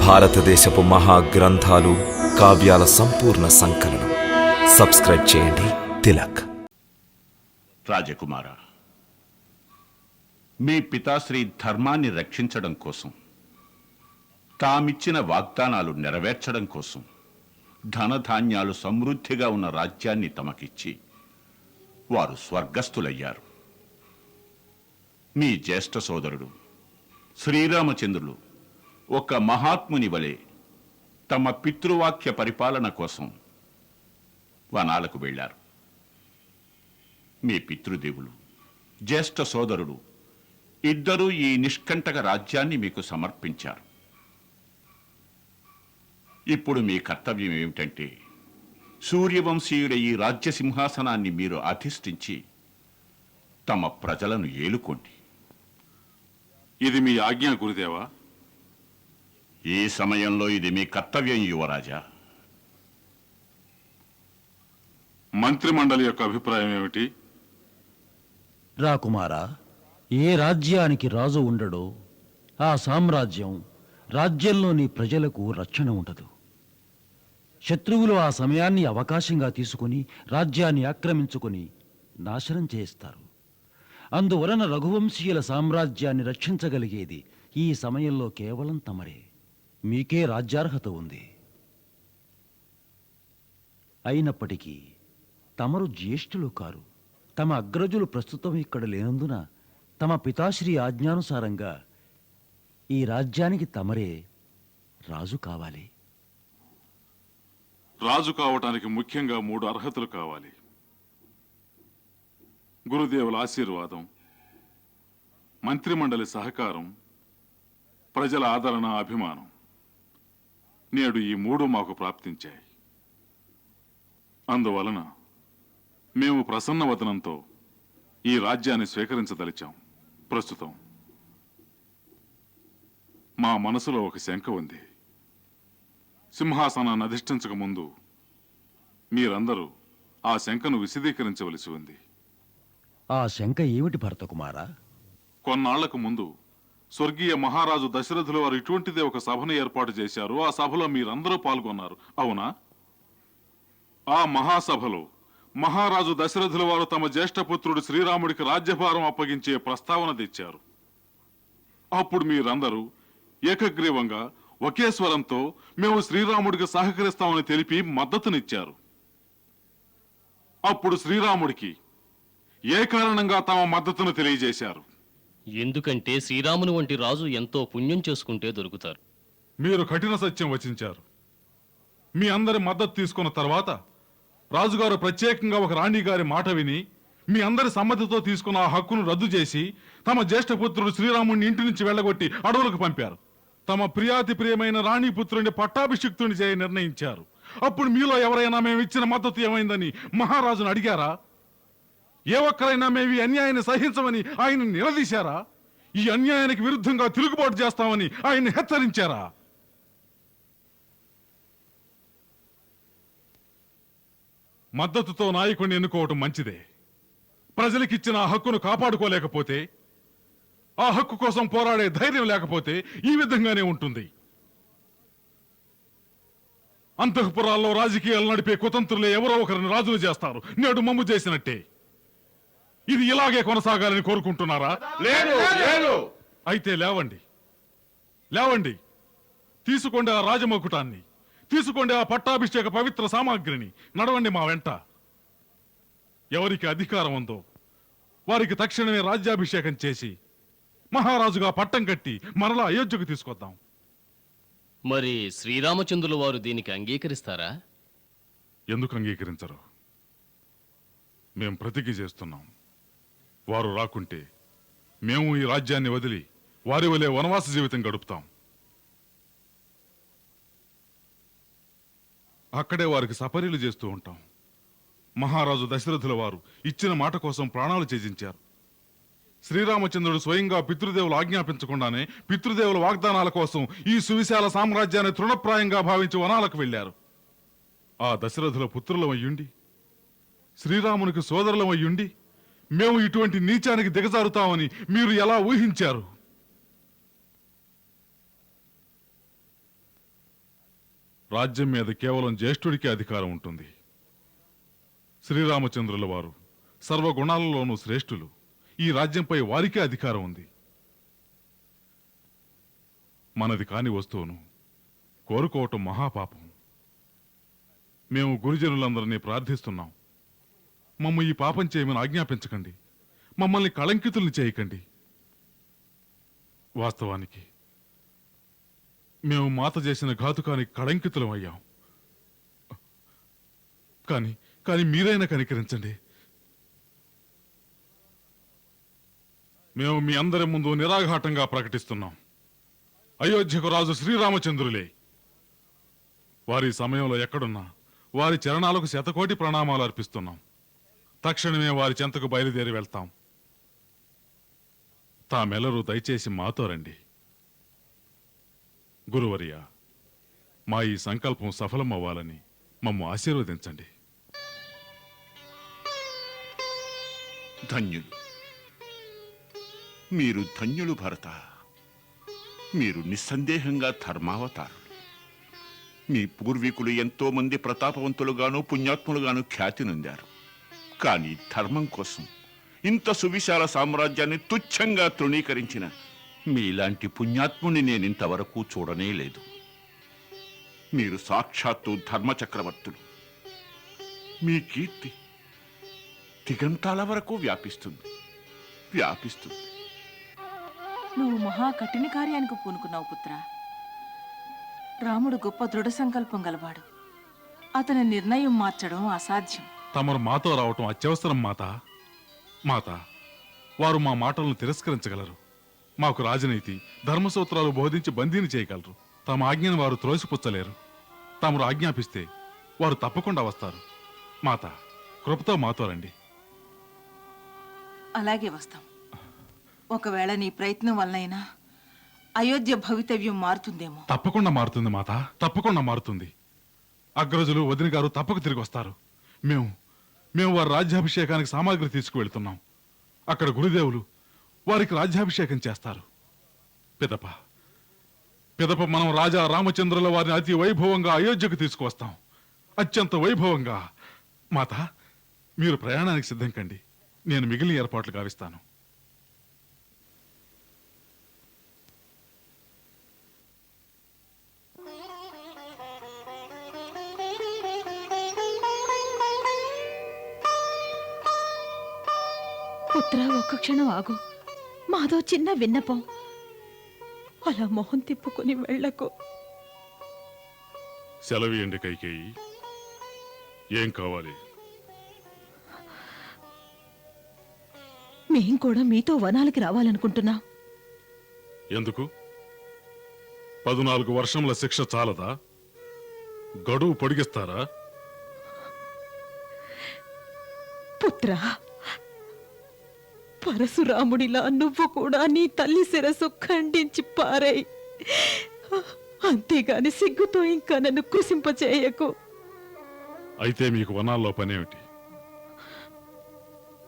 భారతదేశపు మహా గ్రంథాలు కావ్యాల సంపూర్ణ సంకలనం. సబ్స్క్రైబ్ చేయండి. తిలక్. రాజకుమార మీ పితాశ్రీ ధర్మాన్ని రక్షించడం కోసం తామిచ్చిన వాగ్దానాలు నెరవేర్చడం కోసం ధనధాన్యాలు సమృద్ధిగా ఉన్న రాజ్యాన్ని తమకిచ్చి వారు స్వర్గస్థులయ్యారు. మీ జ్యేష్ఠ సోదరుడు శ్రీరామచంద్రులు ఒక మహాత్ముని వలె తమ పితృవాక్య పరిపాలన కోసం వనాలకు వెళ్ళారు. మీ పితృదేవులు జ్యేష్ఠ సోదరుడు ఇద్దరూ ఈ నిష్కంటక రాజ్యాన్ని మీకు సమర్పించారు. ఇప్పుడు మీ కర్తవ్యం ఏమిటంటే సూర్యవంశీయుల ఈ రాజ్య సింహాసనాన్ని మీరు అధిష్ఠించి తమ ప్రజలను ఏలుకోండి. ఇది మీ ఆజ్ఞ గురుదేవా. ఈ సమయంలో ఇది మీ కర్తవ్యం యువరాజా. మంత్రిమండలి యొక్క అభిప్రాయం ఏమిటి? రాకుమారా ఏ రాజ్యానికి రాజు ఉండడో ఆ సామ్రాజ్యం రాజ్యంలోని ప్రజలకు రక్షణ ఉండదు. శత్రువులు ఆ సమయాన్ని అవకాశంగా తీసుకుని రాజ్యాన్ని ఆక్రమించుకుని నాశనం చేస్తారు. అందువలన రఘువంశీయుల సామ్రాజ్యాన్ని రక్షించగలిగేది ఈ సమయంలో కేవలం తమరే. మీకే రాజ్యార్హత ఉంది. అయినప్పటికీ తమరు జ్యేష్ఠులు కారు. తమ అగ్రజులు ప్రస్తుతం ఇక్కడ లేనందున తమ పితాశ్రీ ఆజ్ఞానుసారంగా ఈ రాజ్యానికి తమరే రాజు కావాలి. రాజు కావటానికి ముఖ్యంగా మూడు అర్హతలు కావాలి. గురుదేవుల ఆశీర్వాదం మంత్రిమండలి సహకారం ప్రజల ఆదరణ అభిమానం. నేడు ఈ మూడు మాకు ప్రాప్తించాయి. అందువలన మేము ప్రసన్న వదనంతో ఈ రాజ్యాన్ని స్వీకరించదలిచాం. ప్రస్తుతం మా మనసులో ఒక శంక ఉంది. సింహాసనాన్ని అధిష్ఠించక ముందు మీరందరూ ఆ శంకను విశదీకరించవలసి ఉంది. ఆ శంక ఏమిటి భరతకుమారా? కొన్నాళ్ళకు ముందు స్వర్గీయ మహారాజు దశరథుల వారు ఇటువంటిదే ఒక సభను ఏర్పాటు చేశారు. ఆ సభలో మీరందరూ పాల్గొన్నారు. అవునా? ఆ మహాసభలో మహారాజు దశరథుల వారు తమ జ్యేష్ఠపుత్రుడు శ్రీరాముడికి రాజ్యభారం అప్పగించే ప్రస్తావన తెచ్చారు. అప్పుడు మీరందరూ ఏకగ్రీవంగా ఒకే స్వరంతో మేము శ్రీరాముడికి సహకరిస్తామని తెలిపి మద్దతునిచ్చారు. అప్పుడు శ్రీరాముడికి ఏ కారణంగా తమ మద్దతును తెలియజేశారు? ఎందుకంటే శ్రీరాముని వంటి రాజు ఎంతో పుణ్యం చేసుకుంటే దొరుకుతారు. మీరు కఠిన సత్యం వచించారు. మీ అందరి మద్దతు తీసుకున్న తర్వాత రాజుగారు ప్రత్యేకంగా ఒక రాణి గారి మాట విని మీ అందరి సమ్మతితో తీసుకున్న ఆ హక్కును రద్దు చేసి తమ జ్యేష్ఠపుత్రుడు శ్రీరాముడిని ఇంటి నుంచి వెళ్ళగొట్టి అడవులకు పంపారు. తమ ప్రియాతి ప్రియమైన రాణి పుత్రుడిని పట్టాభిషిక్తుని చేయ నిర్ణయించారు. అప్పుడు మీలో ఎవరైనా మేము ఇచ్చిన మద్దతు ఏమైందని మహారాజును అడిగారా? ఏ ఒక్కరైనా మేము ఈ అన్యాయాన్ని సహించమని ఆయన నిలదీశారా? ఈ అన్యాయానికి విరుద్ధంగా తిరుగుబాటు చేస్తామని ఆయన్ని హెచ్చరించారా? మద్దతుతో నాయకుడిని ఎన్నుకోవటం మంచిదే. ప్రజలకిచ్చిన ఆ హక్కును కాపాడుకోలేకపోతే ఆ హక్కు కోసం పోరాడే ధైర్యం లేకపోతే ఈ విధంగానే ఉంటుంది. అంతఃపురాల్లో రాజకీయాలు నడిపే కుతంత్రులే ఎవరో ఒకరిని రాజులు చేస్తారు. నేడు మమ్ము చేసినట్టే. ఇది ఇలాగే కొనసాగాలని కోరుకుంటున్నారా? లేదు లేదు. అయితే లేవండి. లేవండి. తీసుకోండి ఆ రాజమకుటాన్ని తీసుకోండి ఆ పట్టాభిషేక పవిత్ర సామాగ్రిని నడవండి మా వెంట. ఎవరికి అధికారం ఉందో వారికి తక్షణమే రాజ్యాభిషేకం చేసి మహారాజుగా పట్టం కట్టి మరలా అయోధ్యకు తీసుకొద్దాం. మరి శ్రీరామచంద్రుల వారు దీనికి అంగీకరిస్తారా? ఎందుకు అంగీకరించరు? మేం ప్రతిజ్ఞ చేస్తున్నాం. వారు రాకుంటే మేము ఈ రాజ్యాన్ని వదిలి వారి వలె వనవాస జీవితం గడుపుతాం. అక్కడే వారికి సపరీలు చేస్తూ ఉంటాం. మహారాజు దశరథుల వారు ఇచ్చిన మాట కోసం ప్రాణాలు త్యజించారు. శ్రీరామచంద్రుడు స్వయంగా పితృదేవులు ఆజ్ఞాపించకుండానే పితృదేవుల వాగ్దానాల కోసం ఈ సువిశాల సామ్రాజ్యాన్ని తృణప్రాయంగా భావించి వనాలకు వెళ్ళారు. ఆ దశరథుల పుత్రులమయ్యుండి శ్రీరామునికి సోదరులమయ్యుండి మేము ఇటువంటి నీచానికి దిగజారుతామని మీరు ఎలా ఊహించారు? రాజ్యం మీద కేవలం జ్యేష్ఠుడికే అధికారం ఉంటుంది. శ్రీరామచంద్రుల వారు సర్వగుణాలలోనూ శ్రేష్ఠులు. ఈ రాజ్యంపై వారికే అధికారం ఉంది. మనది కాని వస్తువును కోరుకోవటం మహాపాపం. మేము గురుజనులందరినీ ప్రార్థిస్తున్నాం. మమ్మ ఈ పాపం చేయమని ఆజ్ఞాపించకండి. మమ్మల్ని కళంకితుల్ని చేయకండి. వాస్తవానికి మేము మాత చేసిన ఘాతుకానికి కళంకితులం అయ్యాం. కానీ కానీ మీరైనా కనికరించండి. మేము మీ అందరి ముందు నిరాఘాటంగా ప్రకటిస్తున్నాం. అయోధ్యకు రాజు శ్రీరామచంద్రులే. వారి సమయంలో ఎక్కడున్నా వారి చరణాలకు శతకోటి ప్రణామాలు అర్పిస్తున్నాం. తక్షణమే వారి చెంతకు బయలుదేరి వెళ్తాం. తామెల్లరూ దయచేసి మాతో రండి. గురువర్య మా ఈ సంకల్పం సఫలం అవ్వాలని మమ్ము ఆశీర్వదించండి. ధన్యులు. మీరు ధన్యులు భరత. మీరు నిస్సందేహంగా ధర్మావతారులు మీ పూర్వీకులు ఎంతోమంది ప్రతాపవంతులుగాను పుణ్యాత్ములుగాను ఖ్యాతి నొందారు. కానీ ధర్మం కోసం ఇంత సువిశాల సామ్రాజ్యాన్ని తుచ్చంగా తృణీకరించిన మీలాంటి పుణ్యాత్ముని నేను ఇంతవరకు చూడనే లేదు. మీరు సాక్షాత్తు ధర్మచక్రవర్తులు. మీ కీర్తి దిగంతాల వరకు వ్యాపిస్తుంది. వ్యాపిస్తుంది. నువ్వు మహా కఠిన కార్యానికి పూనుకున్నావు పుత్ర. రాముడు గొప్ప దృఢ సంకల్పం గలవాడు. అతని నిర్ణయం మార్చడం అసాధ్యం. తమరు మాతో రావటం అత్యవసరం మాత. మాత వారు మా మాటలను తిరస్కరించగలరు. మాకు రాజనీతి ధర్మసూత్రాలు బోధించి బందీని చేయగలరు. తమ ఆజ్ఞను వారు త్రోసిపుచ్చలేరు. తమరు ఆజ్ఞాపిస్తే వారు తప్పకుండా వస్తారు. మాత కృపతో మాతో రండి. అలాగే వస్తాం. ఒకవేళ నీ ప్రయత్నం వల్లైనా అయోధ్య భవితవ్యం మారుతుందేమో. తప్పకుండా మారుతుంది మాత. తప్పకుండా మారుతుంది. అగ్రజులు వదిన గారు తప్పక తిరిగి వస్తారు. మేము మేము వారి రాజ్యాభిషేకానికి సామాగ్రి తీసుకువెళ్తున్నాం. అక్కడ గురుదేవులు వారికి రాజ్యాభిషేకం చేస్తారు. పిదప పిదప మనం రాజా రామచంద్రుల వారిని అతి వైభవంగా అయోధ్యకు తీసుకువస్తాం. అత్యంత వైభవంగా. మాత మీరు ప్రయాణానికి సిద్ధం కండి. నేను మిగిలిన ఏర్పాట్లు గావిస్తాను. పుత్ర ఒక్క క్షణం ఆగు. మాదో చిన్న విన్నపం. అలా మొహం తిప్పుకొని వెళ్ళకు. సెలవియండి కైకేయి. ఏం కావాలి? మేం కూడా మీతో వనాలకి రావాలనుకుంటున్నాం. ఎందుకు? పదునాలుగు వర్షముల శిక్ష చాలదా? గడువు పొడిగిస్తారా? పుత్ర పరశురాముడిలా నువ్వు కూడా నీ తల్లి శిరస్సు ఖండించి పారాయి. అంతేగాని సిగ్గుతో ఇంకా నన్ను కుసింపచేయకు అయితే మీకు వనాల్లో పనేమిటి?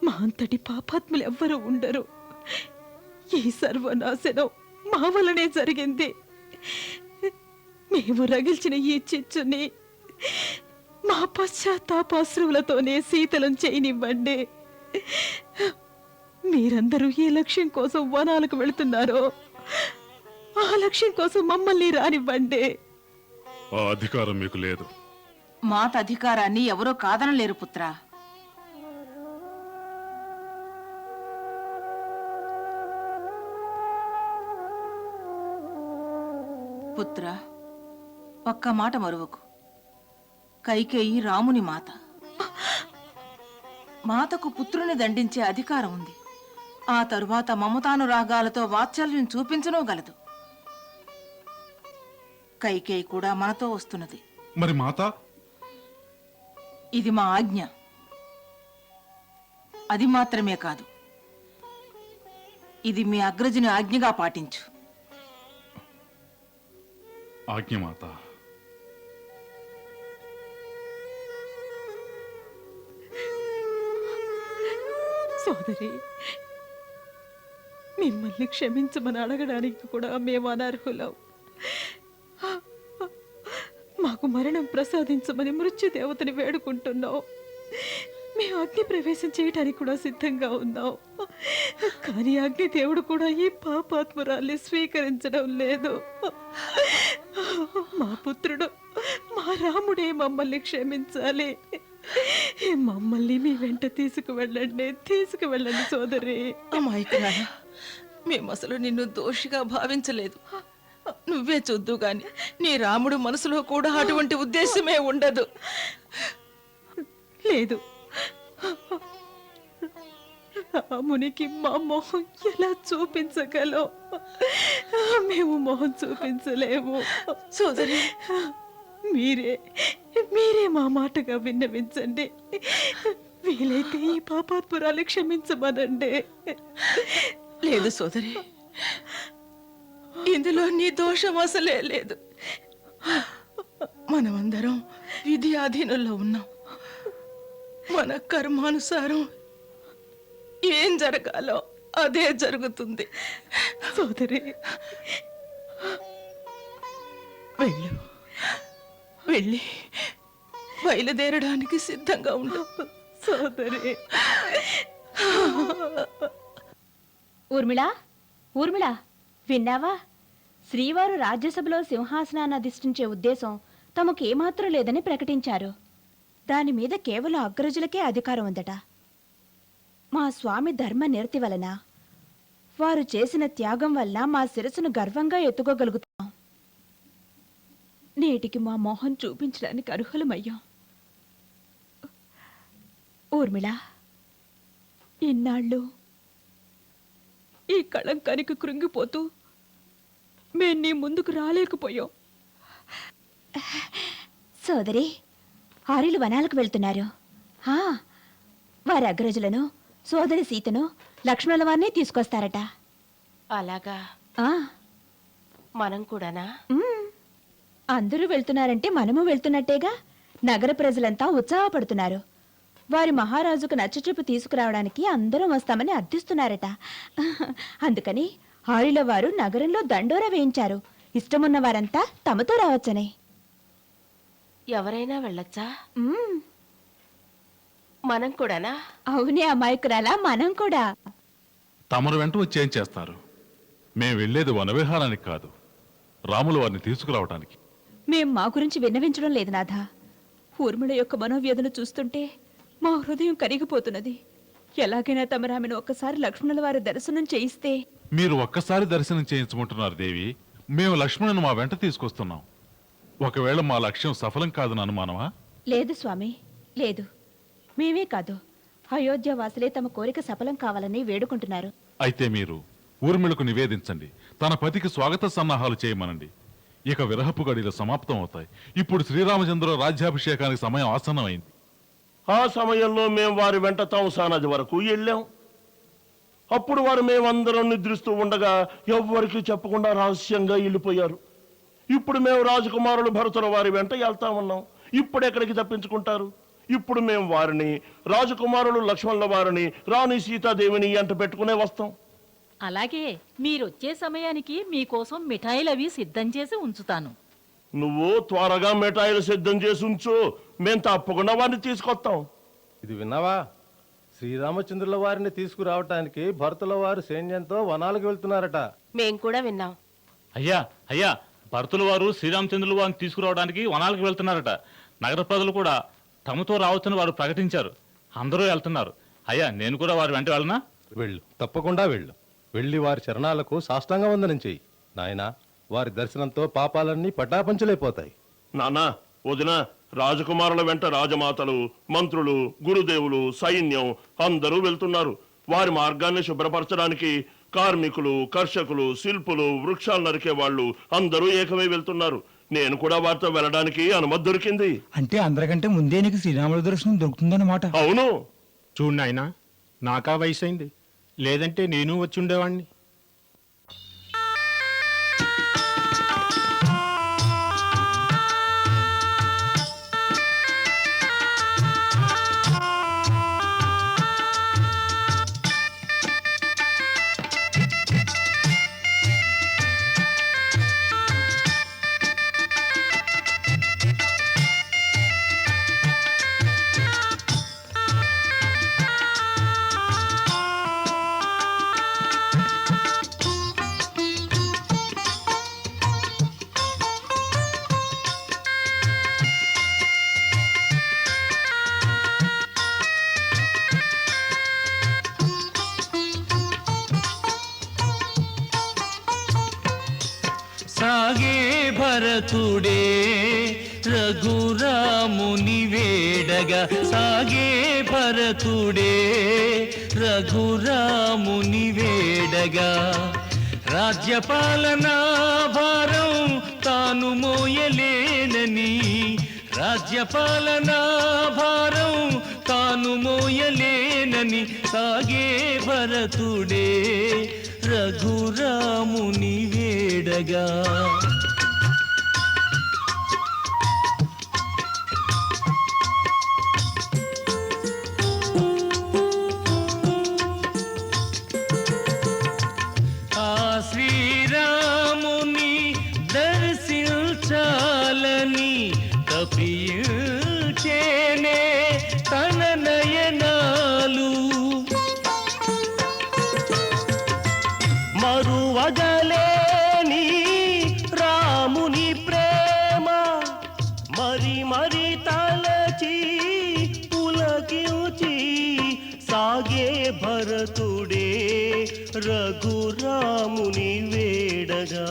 మా అంతటి పాపాత్ములు ఎవ్వరూ ఉండరు. ఈ సర్వనాశనం మా వలనే జరిగింది. మేము రగిల్చిన ఈ చిచ్చుని మా పశ్చాత్తాపాశ్రువులతోనే శీతలం చేయనివ్వండి. మీరందరూ ఏ లక్ష్యం కోసం వనాలకు వెళుతున్నారో ఆ లక్ష్యం కోసం మమ్మల్ని రానివ్వండి. ఆ అధికారం మీకు లేదు. మాత అధికారాన్ని ఎవరో కాదనలేరు పుత్ర. పుత్ర ఒక్క మాట మరువకు. కైకేయి రాముని మాత. మాతకు పుత్రుని దండించే అధికారం ఉంది. ఆ తరువాత మమతానురాగాలతో వాత్సల్యం చూపించనూ గలదు. కైకేయి కూడా మనతో వస్తున్నది. మరి మాత? ఇది మా ఆజ్ఞ. అది మాత్రమే కాదు. ఇది మీ అగ్రజుని ఆజ్ఞగా పాటించు. ఆజ్ఞ మాత. సోదరి మిమ్మల్ని క్షమించమని అడగడానికి కూడా మేము అనర్హులం. మాకు మరణం ప్రసాదించమని మృత్యుదేవతని వేడుకుంటున్నాం. మేము అగ్ని ప్రవేశం చేయడానికి కూడా సిద్ధంగా ఉన్నాం. కానీ అగ్నిదేవుడు కూడా ఈ పాపాత్మురాల్ని స్వీకరించడం లేదు. మా పుత్రుడు మా రాముడే మమ్మల్ని క్షమించాలి. మమ్మల్ని మీ వెంట తీసుకువెళ్ళండి తీసుకువెళ్ళండి సోదరి. అమాయకురాలా. మేము అసలు నిన్ను దోషిగా భావించలేదు. నువ్వే చూద్దు గాని నీ రాముడు మనసులో కూడా అటువంటి ఉద్దేశమే ఉండదు. లేదు. రామునికి మా మొహం ఎలా చూపించగలం? మేము మొహం చూపించలేము. సోదరి. మీరే మీరే మా మాటగా విన్నవించండి. వీలైతే ఈ పాపాత్మురాలు క్షమించమనండి. లేదు సోదరి. ఇందులో నీ దోషం అసలే లేదు. మనమందరం విధి ఆధీనంలో ఉన్నాం. మన కర్మానుసారం ఏం జరగాలో అదే జరుగుతుంది. సోదరి. వెళ్ళు. వెళ్ళి బయలుదేరడానికి సిద్ధంగా ఉండు. సోదరి. ఊర్మిళ? ఊర్మిళ విన్నావా? శ్రీవారు రాజ్యసభలో సింహాసనాన్ని అధిష్ఠించే ఉద్దేశం తమకేమాత్రం లేదని ప్రకటించారు. దాని మీద కేవలం అగ్రజులకే అధికారం ఉందట. మా స్వామి ధర్మ నిరతి వలన వారు చేసిన త్యాగం వల్ల మా శిరస్సును గర్వంగా ఎత్తుకోగలుగుతాం. నేటికి మా మొహం చూపించడానికి అర్హులమయ్యాం. ఊర్మిళ ఇన్నాళ్ళు ఈ కళంకానికి కృంగిపోతూ మేం నీ ముందుకు రాలేకపోయాం. సోదరి ఆర్యులు వనాలకు వెళ్తున్నారు. హా, వారి అగ్రజులను సోదరి సీతను లక్ష్మణుల వారిని తీసుకొస్తారట. అలాగా? ఆ, మనం కూడానా? మ్మ్. అందరూ వెళ్తున్నారంటే మనము వెళ్తున్నట్టేగా నగర ప్రజలంతా ఉత్సాహపడుతున్నారు. వారి మహారాజుకు నచ్చచూపు తీసుకురావడానికి అందరం వస్తామని అర్థిస్తున్నారట. అందుకని ఆరిల వారు నగరంలో దండోరా వేయించారు. ఇష్టమున్న వారంతా తమతో రావచ్చని. ఎవరైనా వెళ్ళొచ్చా? మ్మ్. మనం కూడానా? అవునే అమాయకురాలా మనం కూడా. తమరు వెంట వచ్చి ఏం చేస్తారు? మేం వెళ్ళేది వనవిహారానికి కాదు రాముల వారిని తీసుకురావటానికి. మేం మా గురించి విన్నవించడం లేదు నాథా. ఊర్మిళ యొక్క మనోవ్యధను చూస్తుంటే మా హృదయం కరిగిపోతున్నది. ఎలాగైనా తమరామెను ఒక్కసారి లక్ష్మణుల వారి దర్శనం చేయిస్తే. మీరు ఒక్కసారి దర్శనం చేయించుకుంటున్నారు దేవి. మేము లక్ష్మణుని మా వెంట తీసుకొస్తున్నాం. ఒకవేళ మా లక్ష్యం సఫలం కాదని అనుమానమా? లేదు స్వామి లేదు. మేమే కాదు. అయోధ్య వాసులే తమ కోరిక సఫలం కావాలని వేడుకుంటున్నారు. అయితే మీరు ఊర్మిళకు నివేదించండి. తన పతికి స్వాగత సన్నాహాలు చేయమనండి. ఇక విరహపు గడిలు సమాప్తం అవుతాయి ఇప్పుడు శ్రీరామచంద్ర రాజ్యాభిషేకానికి సమయం ఆసన్నమైంది. ఆ సమయంలో మేము వారి వెంట తాంసా నది వరకు వెళ్ళాం. అప్పుడు వారు మేమందరం నిద్రిస్తూ ఉండగా ఎవ్వరికీ చెప్పకుండా రహస్యంగా వెళ్ళిపోయారు. ఇప్పుడు మేము రాజకుమారులు భరతుల వారి వెంట వెళ్తా ఉన్నాం. ఇప్పుడు ఎక్కడికి తప్పించుకుంటారు? ఇప్పుడు మేము వారిని రాజకుమారులు లక్ష్మణుల వారిని రాణి సీతాదేవిని ఎంట పెట్టుకునే వస్తాం. అలాగే మీరొచ్చే సమయానికి మీకోసం మిఠాయిలు అవి సిద్ధం చేసి ఉంచుతాను. నువ్వు త్వరగా మిఠాయిలు సిద్ధం చేసి ఉంచు. మేము తప్పకుండా వారిని తీసుకొస్తాం. ఇది విన్నావా? శ్రీరామచంద్రుల వారిని తీసుకురావటానికి భరతుల వారు సైన్యంతో వనాలకు వెళ్తున్నారట. మేం కూడా విన్నాం. అయ్యా అయ్యా భరతుల వారు శ్రీరామచంద్రుల వారిని తీసుకురావడానికి వనాలకు వెళ్తున్నారట. నగర ప్రజలు కూడా తమతో రావచ్చని వారు ప్రకటించారు. అందరూ వెళ్తున్నారు. అయ్యా నేను కూడా వారి వెంట వెళ్ళనా? వెళ్ళు తప్పకుండా వెళ్ళు. వెళ్ళి వారి చరణాలకు సాష్టాంగ వందనం చెయ్యి. నాయనా వారి దర్శనంతో పాపాలన్నీ పటాపంచలైపోతాయి. నానా వదిన రాజకుమారుల వెంట రాజమాతలు మంత్రులు గురుదేవులు సైన్యం అందరూ వెళ్తున్నారు. వారి మార్గాన్ని శుభ్రపరచడానికి కార్మికులు కర్షకులు శిల్పులు వృక్షాలు నరికే వాళ్ళు అందరూ ఏకమై వెళ్తున్నారు. నేను కూడా వారితో వెళ్ళడానికి అనుమతి దొరికింది. అంటే అందరికంటే ముందే నీకు శ్రీరాముల దర్శనం దొరుకుతుందన్నమాట. అవును. చూడు నాయనా నాకా వయసు అయింది లేదంటే నేను వచ్చి ఉండేవాణ్ణి. రథుడే రఘురాముని వేడగా సాగే భరతుడే. రఘురాముని వేడగా రాజ్యపాలనా భారం తాను మోయలేనని. రాజ్యపాలనా భారం తాను మోయలేనని సాగే భరతుడే. రఘురాముని వేడగా మరువగలేని రాముని ప్రేమ మరి మరి తలచి పులకించి సాగే భరతుడే రఘురాముని వేడగా.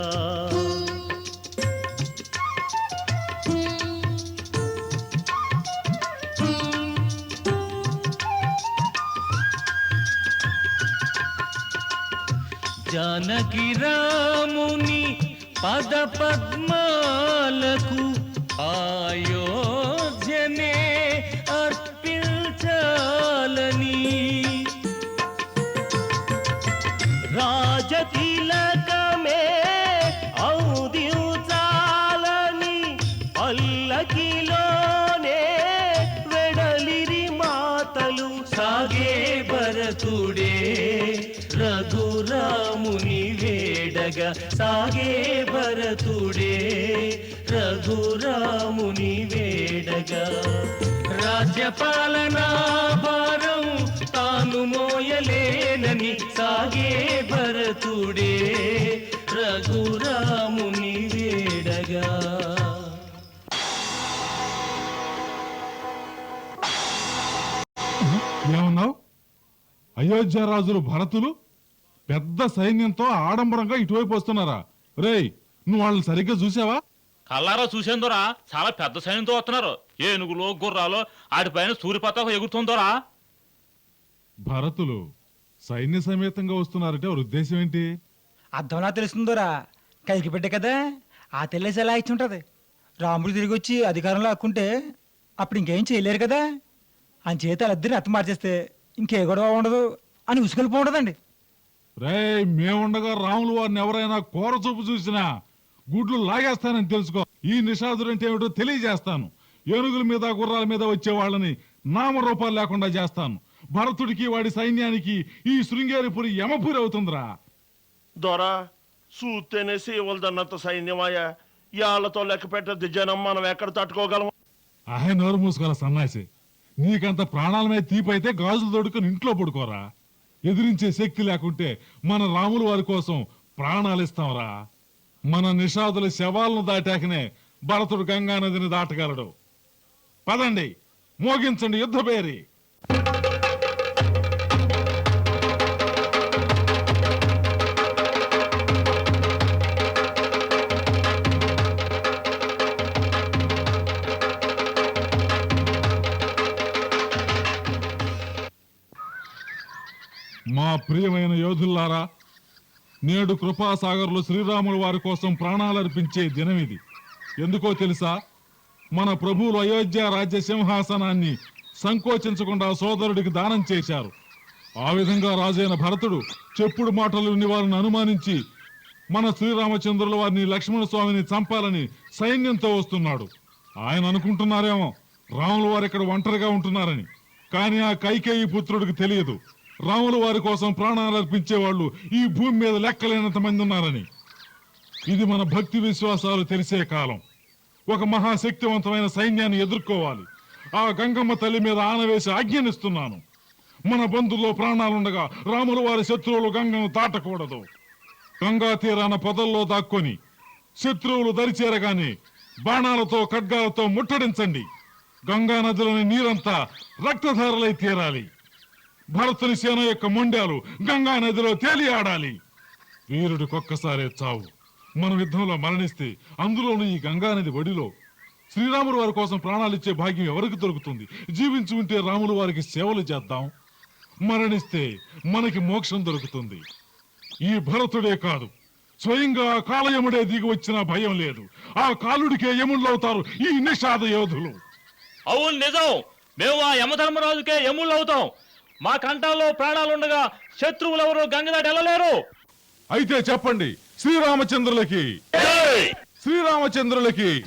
జానకి రాముని పద పద్మాలకు సాగే భరతుడే రఘురాముని వేడగా. రాజ్యపాలనా భారం తాను మోయలేనని సాగే భరతుడే రఘురాముని వేడగా. ఏమన్నావు? అయోధ్య రాజులు భరతులు? పెద్ద సైన్యంతో ఆడంబరంగా ఇటువైపు వస్తున్నారా? రేయ్ నువ్వు వాళ్ళని సరిగ్గా చూసావా? కల్లారా చూసేందోరా? చాలా పెద్ద సైన్యంతో వస్తున్నారు. ఏనుగులు గుర్రాలు ఆటిపైన సూర్యపతాకం ఎగురుతుందోరా? భరతులు సైన్య సమేతంగా వస్తున్నారంటే వారి ఉద్దేశం ఏంటి? అర్థంలా తెలుస్తుందోరా. కైకి పెట్టే కదా ఆ తెల్లేసి ఎలా ఇచ్చి ఉంటది రాముడు తిరిగి వచ్చి అధికారంలో హక్కుంటే అప్పుడు ఇంకేం చేయలేరు కదా? ఆయన చేత వాళ్ళిద్దరిని అత్త మార్చేస్తే ఇంకే గొడవ ఉండదు అని ఉసుకెళ్ళిపోఉండదండి రేయ్ మేముండగా రాములు వారిని ఎవరైనా కూర చూపు చూసినా గుడ్లు లాగేస్తానని తెలుసుకో. ఈ నిషాదుడు అంటే ఏమిటో తెలియజేస్తాను. ఏనుగుల మీద గుర్రాల మీద వచ్చే వాళ్ళని నామరూపాలు లేకుండా చేస్తాను. భరతుడికి వాడి సైన్యానికి ఈ శృంగేరిపురి యమపురి అవుతుందిరా. దొరా చూస్తేనే సేవలదన్నంత సైన్యమాయ. యాళ్ళతో లెక్క పెట్టద్ది జనం మనం ఎక్కడ తట్టుకోగలం? అహే నోరు మూసుకోరా సన్నాసి. నీకంత ప్రాణాల మీద తీపైతే గాజులు తోడుకొని ఇంట్లో పడుకోరా. ఎదిరించే శక్తి లేకుంటే మన రాముల వారి కోసం ప్రాణాలు ఇస్తాంరా. మన నిషాదుల శవాలను దాటాకనే భరతుడు గంగా నదిని దాటగలడు. పదండి మోగించండి యుద్ధ పేరి ప్రియమైన యోధుల్లారా నేడు కృపాసాగర్లో శ్రీరాములు వారి కోసం ప్రాణాలర్పించే దినం ఇది. ఎందుకో తెలుసా? మన ప్రభువులు అయోధ్య రాజ్య సింహాసనాన్ని సంకోచించకుండా సోదరుడికి దానం చేశారు. ఆ విధంగా రాజైన భరతుడు చెప్పుడు మాటలు విని వారిని అనుమానించి మన శ్రీరామచంద్రుల వారిని లక్ష్మణ స్వామిని చంపాలని సైన్యంతో వస్తున్నాడు. ఆయన అనుకుంటున్నారేమో రాములు వారు ఇక్కడ ఒంటరిగా ఉంటున్నారని. కానీ ఆ కైకేయి పుత్రుడికి తెలియదు. రాములు వారి కోసం ప్రాణాలు అర్పించే వాళ్ళు ఈ భూమి మీద లెక్కలేనంత మంది ఉన్నారని. ఇది మన భక్తి విశ్వాసాలు తెలిసే కాలం. ఒక మహాశక్తివంతమైన సైన్యాన్ని ఎదుర్కోవాలి. ఆ గంగమ్మ తల్లి మీద ఆనవేసి ఆజ్ఞనిస్తున్నాను. మన బంధుల్లో ప్రాణాలుండగా రాములు వారి శత్రువులు గంగను దాటకూడదు. గంగా తీరాన పొదల్లో దాక్కొని శత్రువులు దరిచేరగానే బాణాలతో ఖడ్గాలతో ముట్టడించండి. గంగా నదిలోని నీరంతా రక్తధారలై తీరాలి. భరతుని సేన యొక్క మొండాలు గంగా నదిలో తేలియాడాలి వీరుడికొక్కసారే చావు. మన యుద్ధంలో మరణిస్తే అందులోనూ ఈ గంగానది ఒడిలో. శ్రీరాములు వారి కోసం ప్రాణాలిచ్చే భాగ్యం ఎవరికి దొరుకుతుంది? జీవించి ఉంటే రాములు వారికి సేవలు చేద్దాం. మరణిస్తే మనకి మోక్షం దొరుకుతుంది. ఈ భరతుడే కాదు. స్వయంగా కాలయముడే దిగి వచ్చిన భయం లేదు. ఆ కాలుడికే యముళ్ళవుతారు ఈ నిషాద యోధులు. అవును నిజం. మేము ఆ యమధర్మరాజుకే యముళ్ళు అవుతాం మా కంఠాల్లో ప్రాణాలుండగా శత్రువులు ఎవరు గంగదాటి వెళ్ళలేరు. అయితే చెప్పండి శ్రీరామచంద్రులకి. శ్రీరామచంద్రులకి.